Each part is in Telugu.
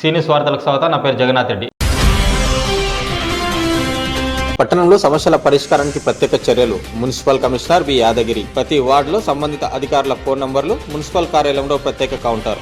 సీనియస్ వార్తలకు స్వాగతం నా పేరు జగన్నాథ్ రెడ్డి. పట్టణంలో సమస్యల పరిష్కారానికి ప్రత్యేక చర్యలు. Municipal commissioner B. యాదగిరి. ప్రతి వార్డులో సంబంధిత అధికారుల ఫోన్ నంబర్లు మున్సిపల్ కార్యాలయంలో ప్రత్యేక కౌంటర్.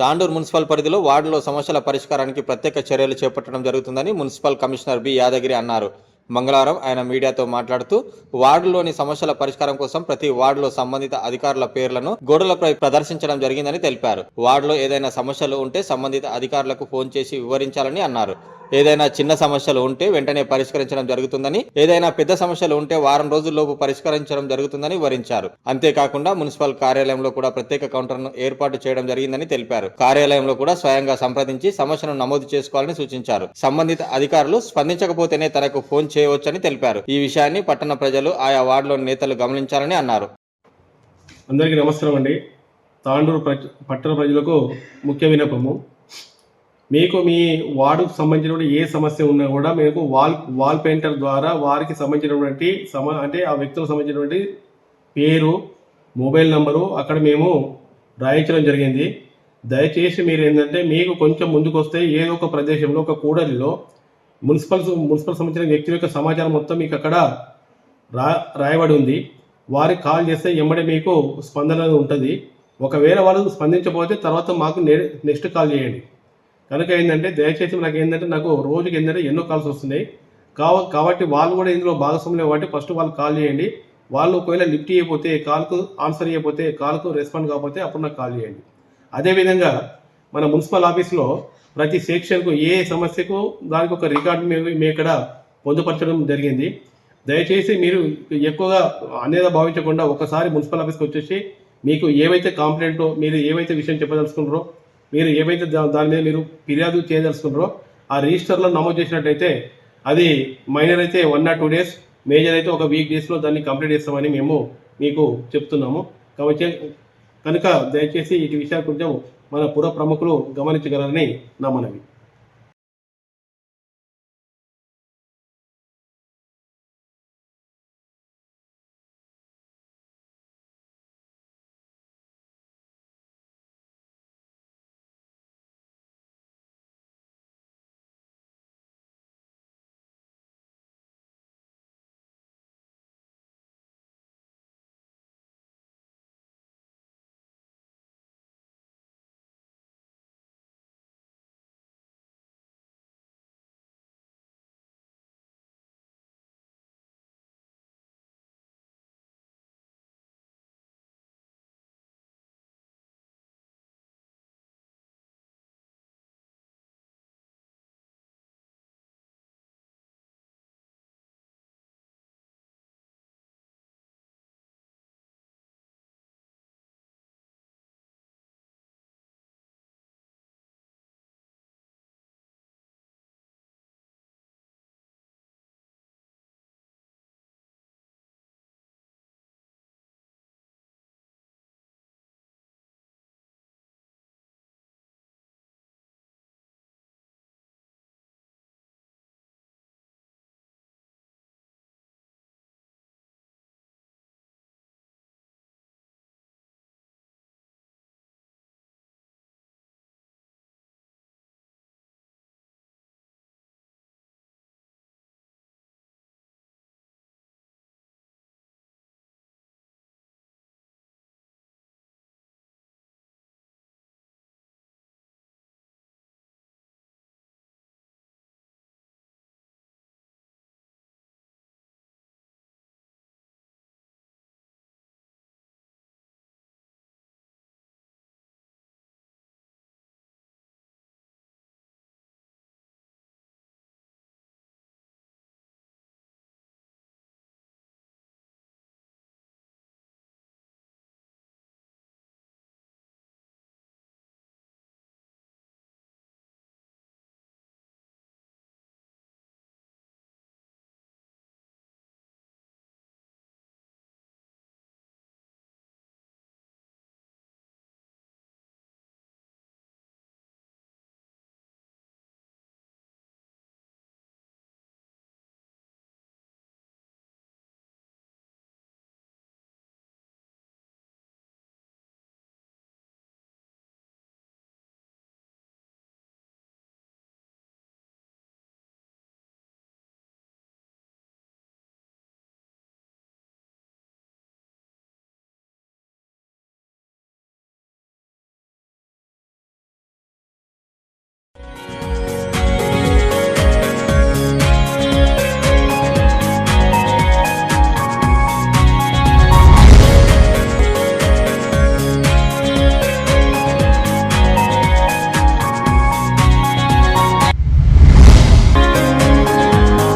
తాండూరు మున్సిపల్ పరిధిలో వార్డులో సమస్యల పరిష్కారానికి ప్రత్యేక చర్యలు చేపట్టడం జరుగుతుందని మున్సిపల్ కమిషనర్ బి. యాదగిరి అన్నారు. మంగళవారం ఆయన మీడియాతో మాట్లాడుతూ వార్డులోని సమస్యల పరిష్కారం కోసం ప్రతి వార్డులో సంబంధిత అధికారుల పేర్లను గోడలపై ప్రదర్శించడం జరిగిందని తెలిపారు. వార్డులో ఏదైనా సమస్యలు ఉంటే సంబంధిత అధికారులకు ఫోన్ చేసి వివరించాలని అన్నారు. ఏదైనా చిన్న సమస్యలు ఉంటే వెంటనే పరిష్కరించడం జరుగుతుందని ఏదైనా పెద్ద సమస్యలు ఉంటే వారం రోజుల్లోపు పరిష్కరించడం జరుగుతుందని వివరించారు. అంతేకాకుండా మున్సిపల్ కార్యాలయంలో కూడా ప్రత్యేక కౌంటర్ను ఏర్పాటు చేయడం జరిగిందని తెలిపారు. కార్యాలయంలో కూడా స్వయంగా సంప్రదించి సమస్యను నమోదు చేసుకోవాలని సూచించారు. సంబంధిత అధికారులు స్పందించకపోతేనే తనకు ఫోన్ చేయవచ్చని తెలిపారు. ఈ విషయాన్ని పట్టణ ప్రజలు ఆయా వార్డులోని నేతలు గమనించాలని అన్నారు. అందరికీ నమస్కారం అండి. తాండూరు ప్రజ పట్టణ ప్రజలకు ముఖ్య వినపము మీకు మీ వార్డుకు సంబంధించినటువంటి ఏ సమస్య ఉన్నా కూడా మీకు వాల్ వాల్ పెయింటర్ ద్వారా వారికి సంబంధించినటువంటి సమ అంటే ఆ వ్యక్తులకు సంబంధించినటువంటి పేరు మొబైల్ నంబరు అక్కడ మేము రాయించడం జరిగింది. దయచేసి మీరు ఏంటంటే మీకు కొంచెం ముందుకు వస్తే ఏదో ఒక ప్రదేశంలో ఒక కూడలిలో మున్సిపల్ మున్సిపల్ సంబంధించిన వ్యక్తి యొక్క సమాచారం మొత్తం మీకు అక్కడ రా రాయబడి ఉంది. వారికి కాల్ చేస్తే ఎమ్మడే మీకు స్పందన ఉంటుంది. ఒకవేళ వాళ్ళు స్పందించకపోతే తర్వాత మాకు నె- నెక్స్ట్ కాల్ చేయండి. కనుక ఏంటంటే దయచేసి నాకు ఏంటంటే నాకు రోజుకి ఏంటంటే ఎన్నో కాల్స్ వస్తున్నాయి. కావ కాబట్టి వాళ్ళు కూడా ఇందులో భాగస్వామ్యం కాబట్టి ఫస్ట్ వాళ్ళు కాల్ చేయండి. వాళ్ళు ఒకవేళ లిఫ్ట్ చేయకపోతే కాల్కు ఆన్సర్ చేయకపోతే కాల్కు రెస్పాండ్ కాకపోతే అప్పుడు నాకు కాల్ చేయండి. అదేవిధంగా మన మున్సిపల్ ఆఫీస్లో ప్రతి సెక్షన్కు ఏ సమస్యకు దానికి ఒక రికార్డు మేము ఇక్కడ పొందుపరచడం జరిగింది. దయచేసి మీరు ఎక్కువగా అనేది భావించకుండా ఒకసారి మున్సిపల్ ఆఫీస్కి వచ్చేసి మీకు ఏవైతే కాంప్లైంట్ మీరు ఏవైతే విషయం చెప్పదలుచుకున్నారో మీరు ఏవైతే దా- దాని మీద మీరు ఫిర్యాదు చేయదలుచుకుంటారో ఆ రిజిస్టర్లో నమోదు చేసినట్టయితే అది మైనర్ అయితే one or two days major అయితే ఒక వీక్ డేస్లో దాన్ని కంప్లీట్ చేస్తామని మేము మీకు చెప్తున్నాము. కాబట్టి కనుక దయచేసి ఇటు విషయాలు కొంచెం మన పుర ప్రముఖులు గమనించగలరని నా మనవి.